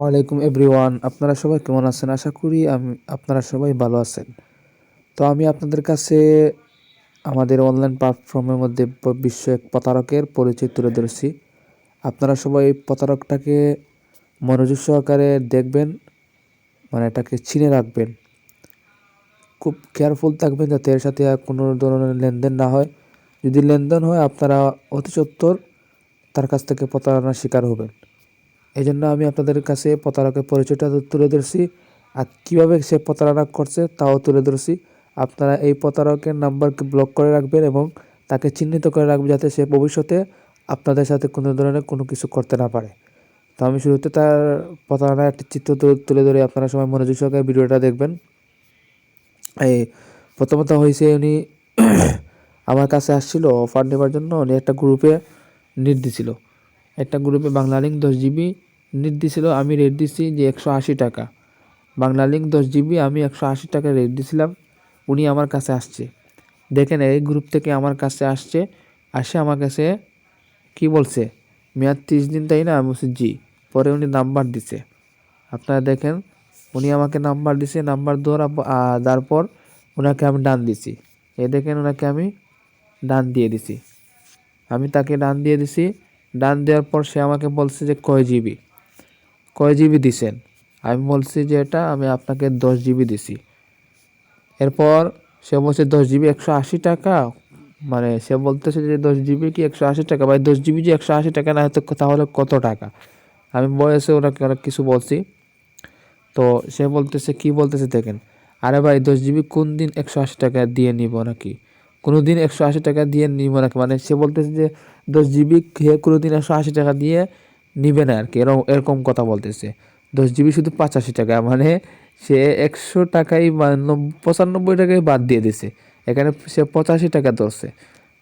ওয়ালাইকুম এভরিওয়ান, আপনারা সবাই কেমন আছেন? আশা করি আমি, আপনারা সবাই ভালো আছেন। তো আমি আপনাদের কাছে আমাদের অনলাইন প্ল্যাটফর্মের মধ্যে বিশ্ব এক প্রতারকের পরিচয় তুলে ধরেছি। আপনারা সবাই এই প্রতারকটাকে মনোযোগ সহকারে দেখবেন মানে এটাকে চিনে রাখবেন। খুব কেয়ারফুল থাকবেন যাতে এর সাথে আর কোনো ধরনের লেনদেন না হয়। যদি লেনদেন হয়, আপনারা অতি তার কাছ থেকে প্রতারণার শিকার হবেন। এই জন্য আমি আপনাদের কাছে প্রতারকের পরিচয়টা তুলে ধরছি। আর কীভাবে সে প্রতারণা করছে তাও তুলে ধরছি। আপনারা এই প্রতারকের নাম্বারকে ব্লক করে রাখবেন এবং তাকে চিহ্নিত করে রাখবেন যাতে সে ভবিষ্যতে আপনাদের সাথে কোনো ধরনের কোনো কিছু করতে না পারে। তো আমি শুরুতে তার প্রতারণার একটি চিত্র তুলে- ধরে আপনারা সবাই মনোযোগ সহকারে ভিডিওটা দেখবেন। এই প্রথমত হয়েছে উনি আমার কাছে আসছিল অফার নেবার জন্য। উনি একটা গ্রুপে নিট একটা গ্রুপে বাংলা লিঙ্ক দশ জিবি নিট দিছিল, আমি রেট দিছি যে একশো আশি টাকা। বাংলা লিঙ্ক দশ জিবি, আমি একশো আশি টাকা রেট দিছিলাম, উনি আমার কাছে আসছে। দেখেন, এই গ্রুপ থেকে আমার কাছে আসছে, আসে আমার কাছে, কি বলছে? মেয়াদ তিরিশ দিন, তাই না? আমি বলছি, জি। পরে উনি নাম্বার দিছে। আপনারা দেখেন, উনি আমাকে নাম্বার দিছে, নাম্বার দেওয়ার তারপর ওনাকে আমি ডান দিছি। এ দেখেন ওনাকে আমি ডান দিয়ে দিছি। আমি তাকে ডান দিয়ে দিছি। ডান দেওয়ার পর সে আমাকে বলছে যে কয় জিবি। কয় জিবি দিছেন? আমি বলছি যে এটা আমি আপনাকে দশ জিবি দিছি। এরপর সে বলছে দশ জিবি একশো আশি টাকা। মানে সে বলতেছে যে দশ জিবি কি একশো আশি টাকা? ভাই, দশ জিবি যে একশো আশি টাকা না হয়তো তাহলে কত টাকা? আমি বয়সে ওনাকে অনেক কিছু বলছি। তো সে বলতেছে, কি বলতেছে দেখেন? আরে ভাই, দশ জিবি কোন দিন একশো আশি টাকা দিয়ে নিব নাকি? কোনো দিন একশো আশি টাকা দিয়ে নিব নাকি? মানে সে বলতেছে যে দশ জিবি খেয়ে কোনো দিন একশো আশি টাকা দিয়ে নিবে না আর কি এরকম এরকম কথা বলতেছে। দশ জিবি শুধু পঁচাশি টাকা মানে সে একশো টাকাই পঁচানব্বই টাকাই বাদ দিয়ে দিছে। এখানে সে পঁচাশি টাকা ধরছে।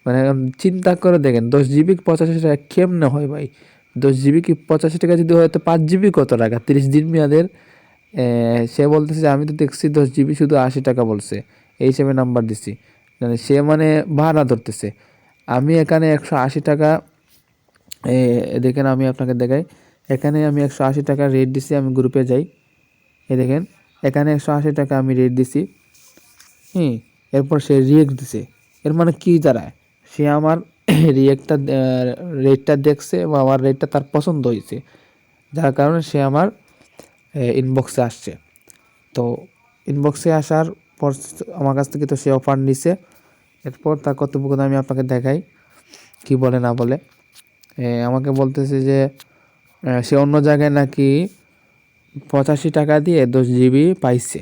মানে চিন্তা করে দেখেন, দশ জিবি পঁচাশি টাকা কেমনে হয় ভাই? দশ জিবি কি পঁচাশি টাকা যদি হয়, তো পাঁচ জিবি কত টাকা? তিরিশ দিন মেয়াদের। সে বলতেছে আমি তো দেখছি দশ জিবি শুধু আশি টাকা বলছে। এই হিসেবে নাম্বার দিছি। মানে সে মানে ভাড়া ধরতেছে। আমি এখানে একশো আশি টাকা দেখেন আমি আপনাকে দেখাই। এখানে আমি একশো আশি টাকা রেট দিছি, আমি গ্রুপে যাই। এ দেখেন, এখানে একশো আশি টাকা আমি রেট দিছি। হুম, এরপর সে রিয়েক্ট দিছে। এর মানে কি দাঁড়ায়? সে আমার রিয়েক্টটা রেটটা দেখছে এবং আমার রেটটা তার পছন্দ হয়েছে। যার কারণে সে আমার ইনবক্সে আসছে। তো ইনবক্সে আসার পর আমার কাছ থেকে তো সে অফার নিছে। এরপর তার কর্তব্য আমি আপনাকে দেখাই, কি বলে না বলে। আমাকে বলতেছে যে সে অন্য জায়গায় নাকি পঁচাশি টাকা দিয়ে দশ জিবি পাইছে।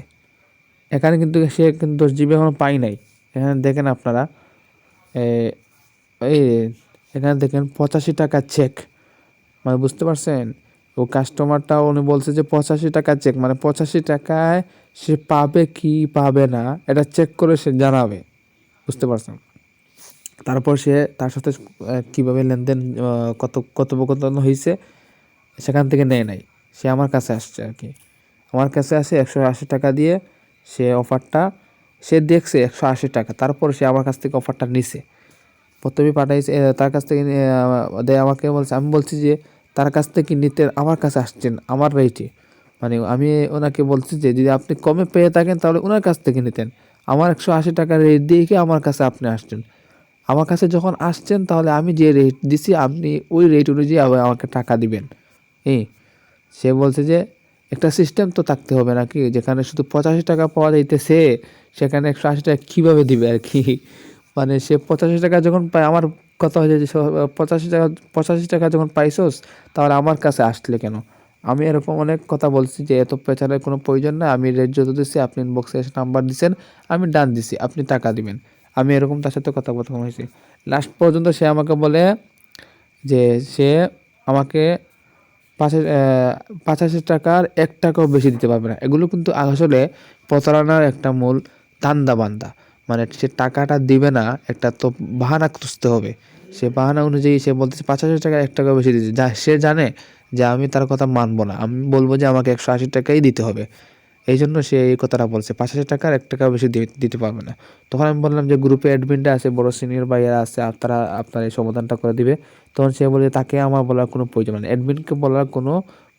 এখানে কিন্তু সে কিন্তু দশ জিবি এখনও পাই নাই। এখানে দেখেন আপনারা এই এখানে দেখেন পঁচাশি টাকা চেক মানে বুঝতে পারছেন? ও কাস্টমারটা উনি বলছে যে পঁচাশি টাকা চেক মানে পঁচাশি টাকায় সে পাবে কি পাবে না, এটা চেক করে সে জানাবে। বুঝতে পারছেন? তারপর সে তার সাথে কীভাবে লেনদেন কত, কথোপকথন হয়েছে সেখান থেকে নেয় নাই। সে আমার কাছে আসছে আর কি। আমার কাছে আসে একশো আশি টাকা দিয়ে সে অফারটা, সে দেখছে একশো আশি টাকা, তারপর সে আমার কাছ থেকে অফারটা নিছে। প্রথমে পাঠাইছে তার কাছ থেকে দেয় আমাকে বলছে, আমি বলছি যে, তার কাছ থেকে নিতে, আমার কাছে আসছেন, আমার রেটে মানে আমি ওনাকে বলছি যে, যদি আপনি কমে পেয়ে থাকেন, তাহলে ওনার কাছ থেকে নিতেন। আমার একশো আশি টাকা রেট দিয়ে কি আমার কাছে আপনি আসছেন? আমার কাছে যখন আসছেন, তাহলে আমি যে রেট দিছি, আপনি ওই রেট অনুযায়ী আমাকে টাকা দিবেন। এই সে বলছে যে, একটা সিস্টেম তো থাকতে হবে নাকি? যেখানে শুধু পঁচাশি টাকা পাওয়া যাইতেছে, সেখানে একশো আশি টাকা কীভাবে দিবে আর কি? মানে সে পঁচাশি টাকা যখন পায়, আমার কথা হয়ে যায় যে পঁচাশি টাকা পঁচাশি টাকা যখন পাইছোস, তাহলে আমার কাছে আসলে কেন? আমি এরকম অনেক কথা বলছি যে, এত পেছানোর কোনো প্রয়োজন না আমি রেট যত দিচ্ছি আপনি ইনবক্সে এসে নাম্বার দিচ্ছেন আমি ডান দিছি, আপনি টাকা দিবেন। আমি এরকম তার সাথে কথা কথা হয়েছি লাস্ট পর্যন্ত সে আমাকে বলে যে সে আমাকে পাঁচ পঁচাশি টাকার এক টাকাও বেশি দিতে পারবে না। এগুলো কিন্তু আসলে প্রতারণার একটা মূল দান্দা বান্দা। মানে সে টাকাটা দিবে না, একটা তো বাহানা খুঁজতে হবে। সে বাহানা অনুযায়ী সে বলতেছে, পাঁচ হাজার টাকা এক টাকা বেশি দিচ্ছে যা সে জানে যে আমি তার কথা মানবো না। আমি বলব যে আমাকে একশো আশি টাকাই দিতে হবে। এই জন্য সে এই কথাটা বলছে পঁচাশি টাকার এক টাকা বেশি দিতে পারবে না। তখন আমি বললাম যে গ্রুপে অ্যাডমিনটা আছে, বড় সিনিয়র ভাইয়ারা আছে আপনারা আপনার এই সমাধানটা করে দিবে। তখন সে বলে তাকে আমার বলার কোনো প্রয়োজন নেই। অ্যাডমিনকে বলার কোনো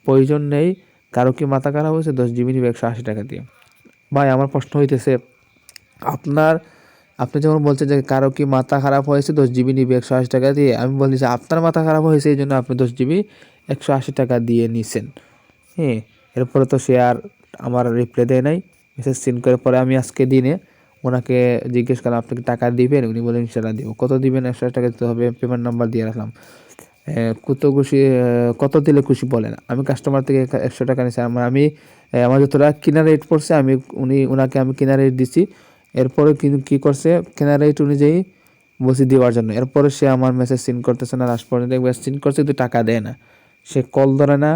প্রয়োজন নেই। কারও কি মাথা খারাপ হয়েছে? দশ জিবি নিবে একশো আশি টাকা দিয়ে। ভাই, আমার প্রশ্ন হইতেছে, আপনার, আপনি যেমন বলছেন যে কারও কি মাথা খারাপ হয়েছে, দশ জিবি নিবে একশো আশি টাকা দিয়ে, আমি বলছি যে আপনার মাথা খারাপ হয়েছে, এই জন্য আপনি দশ জিবি একশো আশি টাকা দিয়ে নিছেন। হ্যাঁ এরপরে তো সে আর আমার রিপ্লাই দেয় নাই। মেসেজ সিন করার পরে আমি আজকে দিনে ওনাকে জিজ্ঞেস করলাম, আপনাকে টাকা দিবেন? উনি বলেন ইনশাল্লাহ দিব। কত দিবেন? একশো টাকা দিতে হবে। পেমেন্ট নাম্বার দিয়ে রাখলাম। কত খুশি কত দিলে খুশি? বলেন। আমি কাস্টমার থেকে একশো টাকা নিয়েছি। আমার, আমি আমার যতটা কিনা রেট পড়ছে, আমি, উনি ওনাকে আমি কিনা রেট দিছি। এরপরে কিন্তু কী করছে? কেনা রেট অনুযায়ী বসে দেওয়ার জন্য। এরপরে সে আমার মেসেজ সিন করতেছে না লাস্ট পর্যন্ত একবার সিন করছে, কিন্তু টাকা দেয় না। সে কল ধরে না,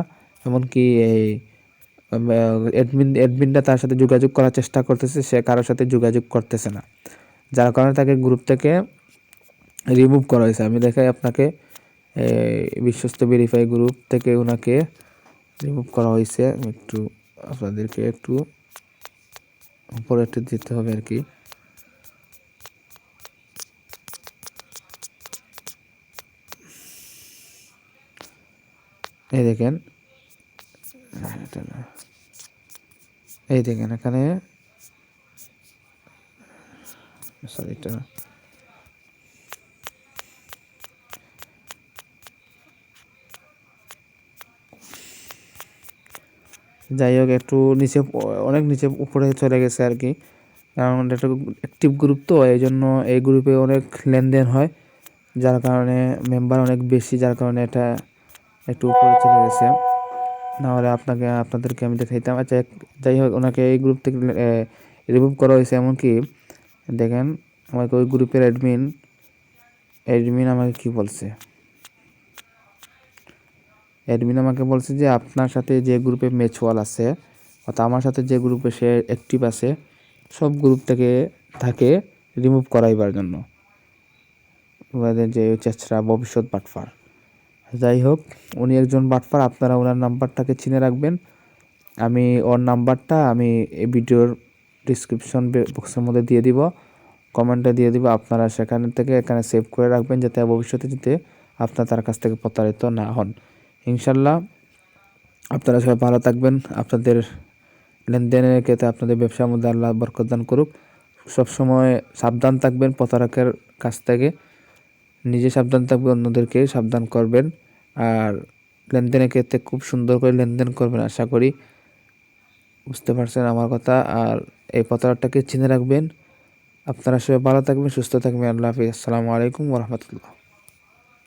এমনকি এই অ্যাডমিন অ্যাডমিনটা তার সাথে যোগাযোগ করার চেষ্টা করতেছে, সে কারোর সাথে যোগাযোগ করতেছে না। যার কারণে তাকে গ্রুপ থেকে রিমুভ করা হয়েছে। আমি দেখাই আপনাকে বিশ্বস্ত ভেরিফাই গ্রুপ থেকে ওনাকে রিমুভ করা হয়েছে। একটু আপনাদেরকে একটু উপরে একটু দিতে হবে আর কি। এই দেখেন এটা না। এই দেখেন, এখানে সরি এটা। যাই হোক, একটু নিচে, অনেক নিচে উপরে চলে গেছে আর কি কারণ এটা অ্যাক্টিভ গ্রুপ তো, এই জন্য এই গ্রুপে অনেক লেনদেন হয়, যার কারণে মেম্বার অনেক বেশি, যার কারণে এটা একটু উপরে চলে গেছে নাহলে আপনাকে, আপনাদেরকে আমি দেখাইতাম। আচ্ছা যাই হোক, ওনাকে এই গ্রুপ থেকে রিমুভ করা হয়েছে এমনকি, দেখেন, আমাকে ওই গ্রুপের অ্যাডমিন অ্যাডমিন আমাকে কি বলছে? অ্যাডমিন আমাকে বলছে যে, আপনার সাথে যে গ্রুপে ম্যাচওয়াল আছে, অর্থাৎ আমার সাথে যে গ্রুপে সে অ্যাক্টিভ আছে, সব গ্রুপ থেকে তাকে রিমুভ করাইবার জন্য। যে চেষ্টা, ভবিষ্যৎ বাটফার যাই হোক, উনি একজন বাটপার, আপনারা ওনার নাম্বারটাকে চিনে রাখবেন। আমি ওর নাম্বারটা আমি এই ভিডিওর ডিসক্রিপশন বক্সের মধ্যে দিয়ে দিব। কমেন্টে দিয়ে দিব, আপনারা সেখান থেকে এখানে সেভ করে রাখবেন যাতে ভবিষ্যতে যাতে আপনার তার কাছ থেকে প্রতারিত না হন। ইনশাল্লাহ, আপনারা সবাই ভালো থাকবেন, আপনাদের লেনদেনের ক্ষেত্রে আপনাদের ব্যবসার মধ্যে আল্লাহ বরকত দান করুক। সবসময় সাবধান থাকবেন প্রতারকের কাছ থেকে। নিজে সাবধান থাকবেন অন্যদেরকে সাবধান করবেন। আর লেনদেনের ক্ষেত্রে খুব সুন্দর করে লেনদেন করবেন, আশা করি। বুঝতে পারছেন আমার কথা। আর এই প্রতারকটাকে চিনে রাখবেন। আপনারা সবাই ভালো থাকবেন, সুস্থ থাকবেন। আল্লাহ হাফিজ। আসসালামু আলাইকুম রহমতুল্লাহ।